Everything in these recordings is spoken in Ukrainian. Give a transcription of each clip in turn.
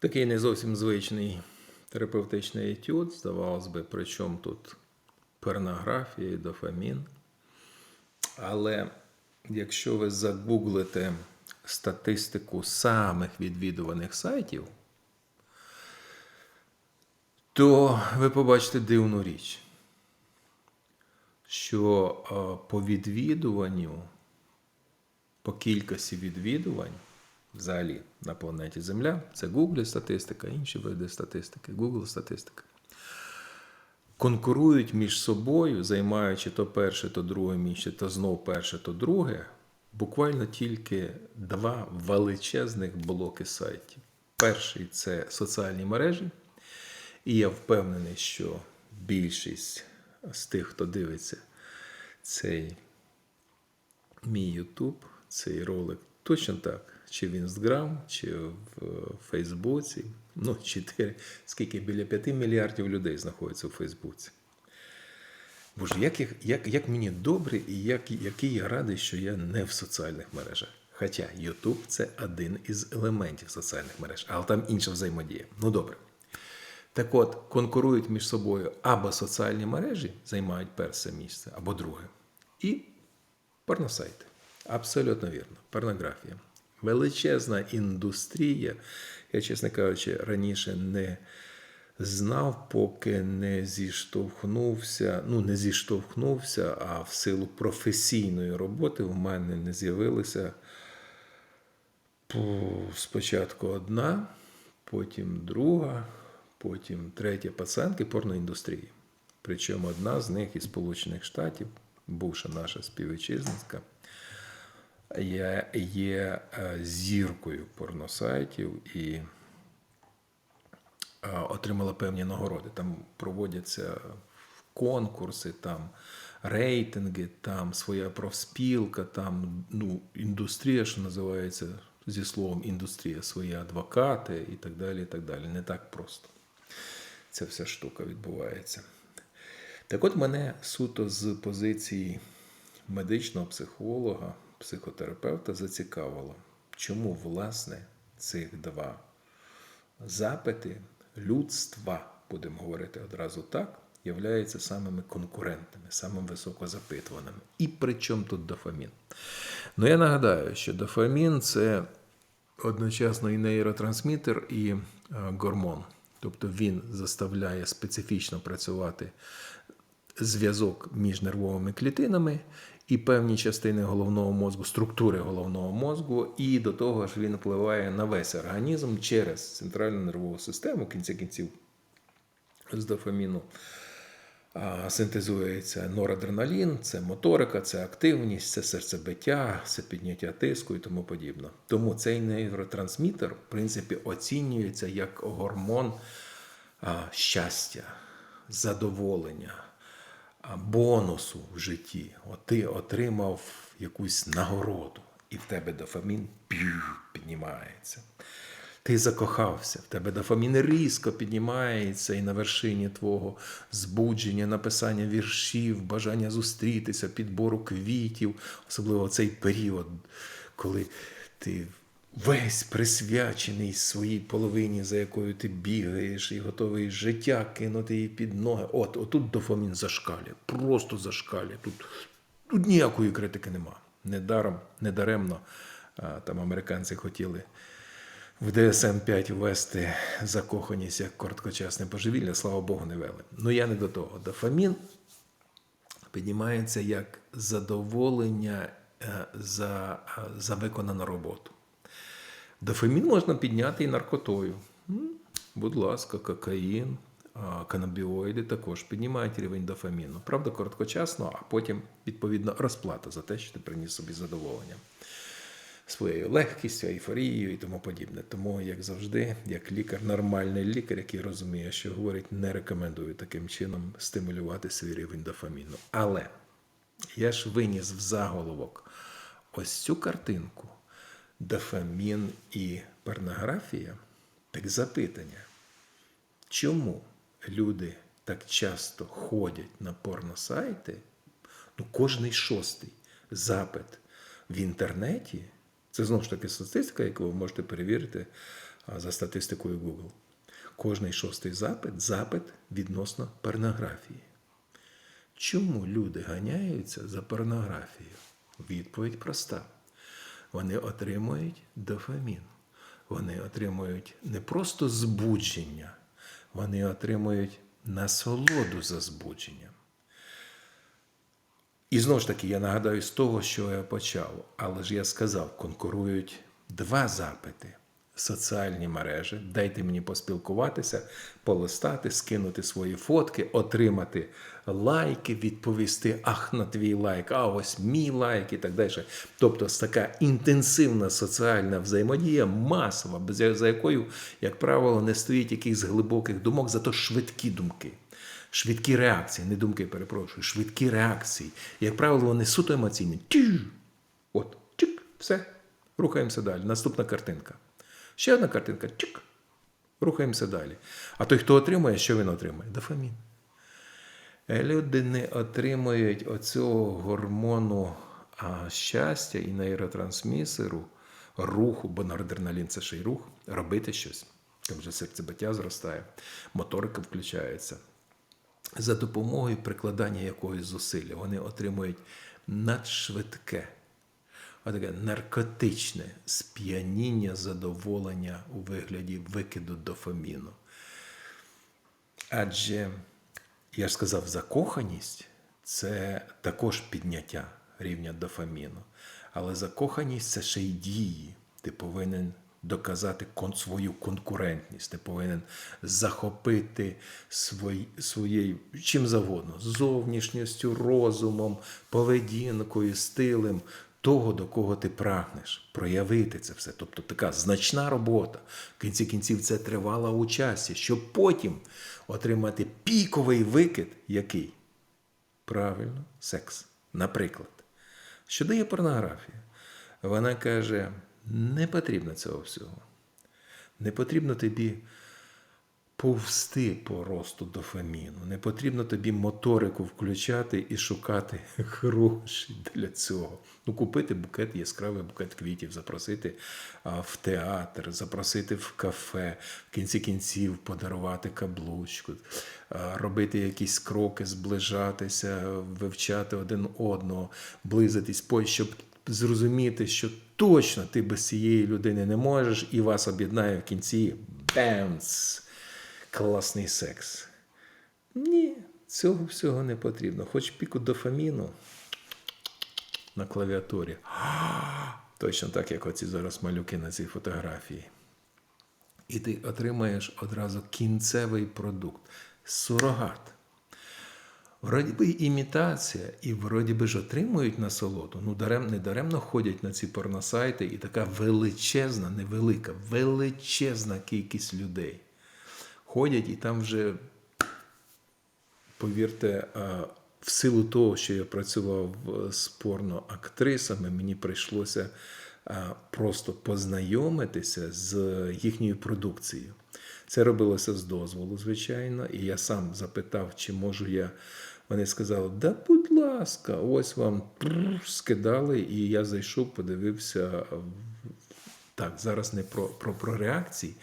Такий не зовсім звичний терапевтичний етюд, здавалось би, при чому тут порнографія і дофамін. Але якщо ви загуглите статистику самих відвідуваних сайтів, то ви побачите дивну річ, що е, по відвідуванню, по кількості відвідувань, взагалі на планеті Земля, це Google статистика, інші види статистики, Google статистика, конкурують між собою, займаючи то перше, то друге місце, то знов перше, то друге, буквально тільки два величезних блоки сайтів. Перший це соціальні мережі. І я впевнений, що більшість з тих, хто дивиться цей мій YouTube, цей ролик, точно так, чи в Інстаграм, чи в Фейсбуці. Ну, 4, скільки біля 5 мільярдів людей знаходиться у Фейсбуці. Боже, як, як, як мені добре і як, який я радий, що я не в соціальних мережах. Хоча YouTube це один із елементів соціальних мереж, але там інша взаємодія. Ну добре. Так от, конкурують між собою або соціальні мережі займають перше місце, або друге. І порносайти. Абсолютно вірно. Порнографія. Величезна індустрія. Я, чесно кажучи, раніше не знав, поки не зіштовхнувся. Ну, не зіштовхнувся, а в силу професійної роботи в мене не з'явилися Пу- спочатку одна, потім друга, потім третя пацанки порноіндустрії. Причому одна з них із Сполучених Штатів, бувша наша співвітчизницька, є, є е, зіркою порносайтів і е, отримала певні нагороди. Там проводяться конкурси, там рейтинги, там своя профспілка, там ну, індустрія, що називається зі словом індустрія, свої адвокати і так далі. і так далі. Не так просто ця вся штука відбувається. Так от мене суто з позиції медичного психолога, психотерапевта зацікавило, чому власне цих два запити людства, будемо говорити одразу так, являються самими конкурентними, самими високозапитуваними. І при чому тут дофамін? Ну я нагадаю, що дофамін це одночасно і нейротрансмітер, і е, гормон. Тобто він заставляє специфічно працювати зв'язок між нервовими клітинами і певні частини головного мозку, структури головного мозку, і до того ж він впливає на весь організм через центральну нервову систему, в кінці кінців з дофаміну. Синтезується норадреналін, це моторика, це активність, це серцебиття, це підняття тиску і тому подібне. Тому цей нейротрансмітер, в принципі, оцінюється як гормон щастя, задоволення, бонусу в житті. От ти отримав якусь нагороду, і в тебе дофамін піднімається. Ти закохався, в тебе дофамін різко піднімається і на вершині твого збудження, написання віршів, бажання зустрітися, підбору квітів, особливо цей період, коли ти весь присвячений своїй половині, за якою ти бігаєш, і готовий життя кинути її під ноги. От, отут дофамін зашкалює, просто зашкалює. Тут, тут ніякої критики нема. Недаром, недаремно там американці хотіли в DSM-5 ввести закоханість як короткочасне божевілля, слава Богу, не вели. Ну я не до того. Дофамін піднімається як задоволення е, за, е, за виконану роботу. Дофамін можна підняти і наркотою. Будь ласка, кокаїн, канабіоїди також піднімають рівень дофаміну. Правда, короткочасно, а потім, відповідно, розплата за те, що ти приніс собі задоволення своєю легкістю, ейфорією і тому подібне. Тому, як завжди, як лікар, нормальний лікар, який розуміє, що говорить, не рекомендую таким чином стимулювати свій рівень дофаміну. Але я ж виніс в заголовок ось цю картинку: дофамін і порнографія. Так запитання, чому люди так часто ходять на порносайти? Ну, кожний шостий запит в інтернеті. Це знову ж таки статистика, яку ви можете перевірити за статистикою Google. Кожний шостий запит запит відносно порнографії. Чому люди ганяються за порнографією? Відповідь проста. Вони отримують дофамін. Вони отримують не просто збудження, вони отримують насолоду за збудженням. І знову ж таки, я нагадаю з того, що я почав, але ж я сказав, конкурують два запити. Соціальні мережі, дайте мені поспілкуватися, полистати, скинути свої фотки, отримати лайки, відповісти ах на твій лайк, а ось мій лайк і так далі. Тобто така інтенсивна соціальна взаємодія, масова, за якою, як правило, не стоїть якихось глибоких думок, зато швидкі думки. Швидкі реакції, не думки, перепрошую, швидкі реакції. Як правило, вони суто емоційні. Тю! От, чик, все. Рухаємося далі. Наступна картинка. Ще одна картинка. Чик. Рухаємося далі. А той, хто отримує, що він отримує? Дофамін. Люди не отримують оцього гормону а, щастя і нейротрансмісеру, руху, бо норадреналін це ще й рух, робити щось. Там вже серцебиття зростає, моторика включається. За допомогою прикладання якогось зусилля вони отримують надшвидке, таке наркотичне сп'яніння задоволення у вигляді викиду дофаміну. Адже, я ж сказав, закоханість це також підняття рівня дофаміну. Але закоханість це ще й дії. Ти повинен доказати свою конкурентність, ти повинен захопити свої, своєю чим завгодно, зовнішністю, розумом, поведінкою, стилем того, до кого ти прагнеш, проявити це все. Тобто така значна робота. В кінці кінців це тривала у часі, щоб потім отримати піковий викид, який? Правильно, секс. Наприклад. Що дає порнографія? Вона каже: не потрібно цього всього. Не потрібно тобі повсти по росту дофаміну. Не потрібно тобі моторику включати і шукати гроші для цього. Ну, купити букет, яскравий букет квітів, запросити в театр, запросити в кафе, в кінці кінців подарувати каблучку, робити якісь кроки, зближатися, вивчати один одного, близитись, щоб зрозуміти, що точно ти без цієї людини не можеш, і вас об'єднає в кінці бемс, класний секс. Ні, цього всього не потрібно. Хоч піку дофаміну на клавіатурі. Точно так, як оці зараз малюки на цій фотографії. І ти отримаєш одразу кінцевий продукт сурогат. Вроді би імітація, і вроді би ж отримують насолоду. Ну, дарем, не даремно ходять на ці порносайти, і така величезна, невелика, величезна кількість людей. Ходять і там вже, повірте, в силу того, що я працював е, з порноактрисами, мені прийшлося просто познайомитися з їхньою продукцією. Це робилося з дозволу, звичайно, і я сам запитав, чи можу я. Вони сказали, да, будь ласка, ось вам скидали, і я зайшов, подивився. Так, зараз не про, про, про реакції.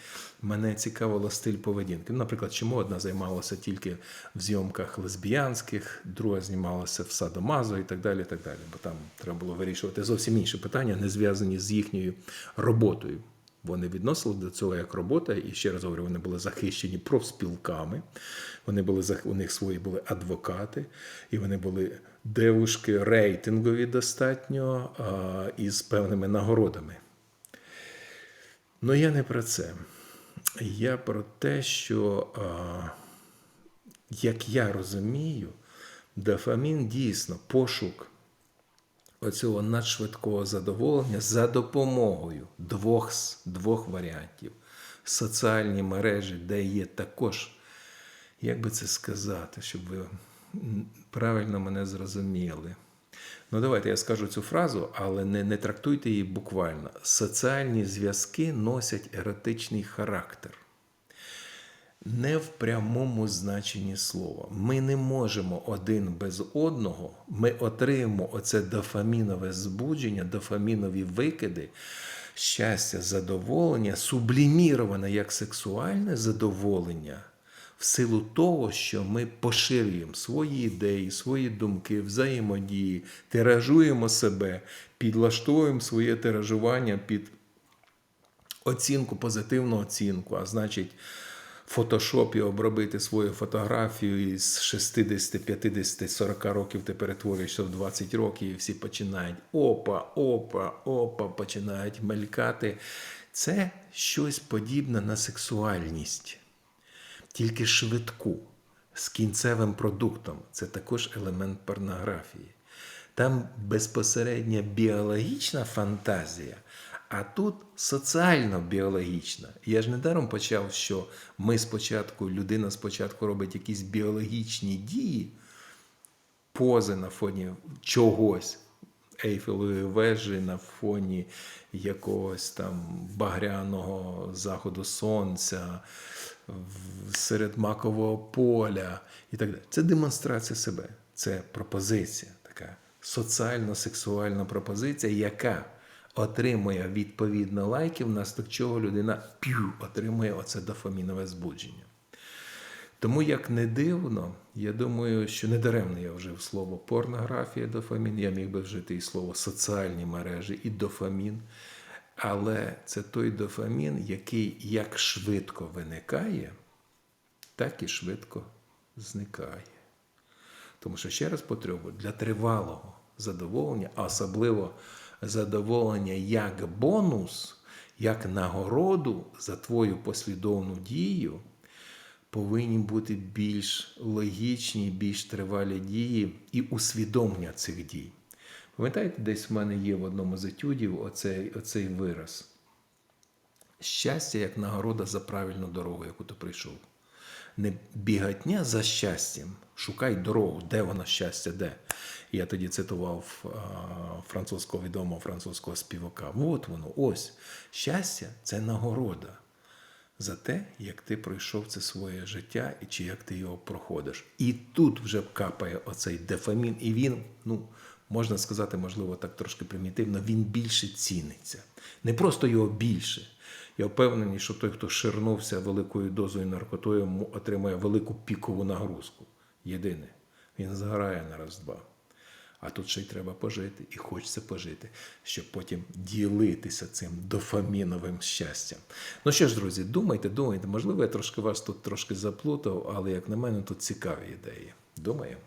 Мене цікавило стиль поведінки. Ну, Наприклад, чому одна займалася тільки в зйомках лесбіянських, друга знімалася в садомазо і так далі. і так далі. Бо там треба було вирішувати зовсім інші питання, не зв'язані з їхньою роботою. Вони відносили до цього як робота, і ще раз говорю, вони були захищені профспілками. Вони були у них свої були адвокати, і вони були девушки рейтингові достатньо а, із певними нагородами. Ну, я не про це. Я про те, що, як я розумію, дофамін дійсно пошук оцього надшвидкого задоволення за допомогою двох, двох варіантів. Соціальні мережі, де є також, як би це сказати, щоб ви правильно мене зрозуміли. Ну, давайте я скажу цю фразу, але не, не трактуйте її буквально. Соціальні зв'язки носять еротичний характер. Не в прямому значенні слова. Ми не можемо один без одного. Ми отримаємо оце дофамінове збудження, дофамінові викиди щастя, задоволення субліміроване як сексуальне задоволення в силу того, що ми поширюємо свої ідеї, свої думки, взаємодії, тиражуємо себе, підлаштовуємо своє тиражування під оцінку, позитивну оцінку, а значить, фотошопі обробити свою фотографію із 60, 50, 40 років ти перетворюєшся в 20 років, і всі починають опа, опа, опа, починають мелькати. Це щось подібне на сексуальність, тільки швидку, з кінцевим продуктом. Це також елемент порнографії. Там безпосередня біологічна фантазія, а тут соціально-біологічна. Я ж недаром почав, що ми спочатку, людина спочатку робить якісь біологічні дії, пози на фоні чогось. Ейфелевої вежі на фоні якогось там багряного заходу сонця, серед макового поля і так далі. Це демонстрація себе, це пропозиція, така соціально-сексуальна пропозиція, яка отримує відповідно лайків, внаслідок чого людина п'ю, отримує оце дофамінове збудження. Тому, як не дивно, я думаю, що не даремно я вжив слово порнографія, дофамін. Я міг би вжити і слово соціальні мережі і дофамін. Але це той дофамін, який як швидко виникає, так і швидко зникає. Тому що ще раз потребую для тривалого задоволення, а особливо задоволення як бонус, як нагороду за твою послідовну дію, повинні бути більш логічні, більш тривалі дії і усвідомлення цих дій. Пам'ятаєте, десь в мене є в одному з етюдів оцей, оцей вираз. Щастя як нагорода за правильну дорогу, яку ти прийшов. Не бігатня за щастям, шукай дорогу, де воно щастя, де. Я тоді цитував французького відомого французького співака. От воно, ось. Щастя це нагорода за те, як ти пройшов це своє життя і чи як ти його проходиш. І тут вже капає оцей дефамін, і він, ну, можна сказати, можливо, так трошки примітивно, він більше ціниться. Не просто його більше. Я впевнений, що той, хто ширнувся великою дозою наркотою, отримує велику пікову нагрузку. Єдине, він згорає на раз-два. А тут ще й треба пожити, і хочеться пожити, щоб потім ділитися цим дофаміновим щастям. Ну що ж, друзі, думайте, думайте, можливо, я трошки вас тут трошки заплутав, але як на мене, тут цікаві ідеї. Думаємо.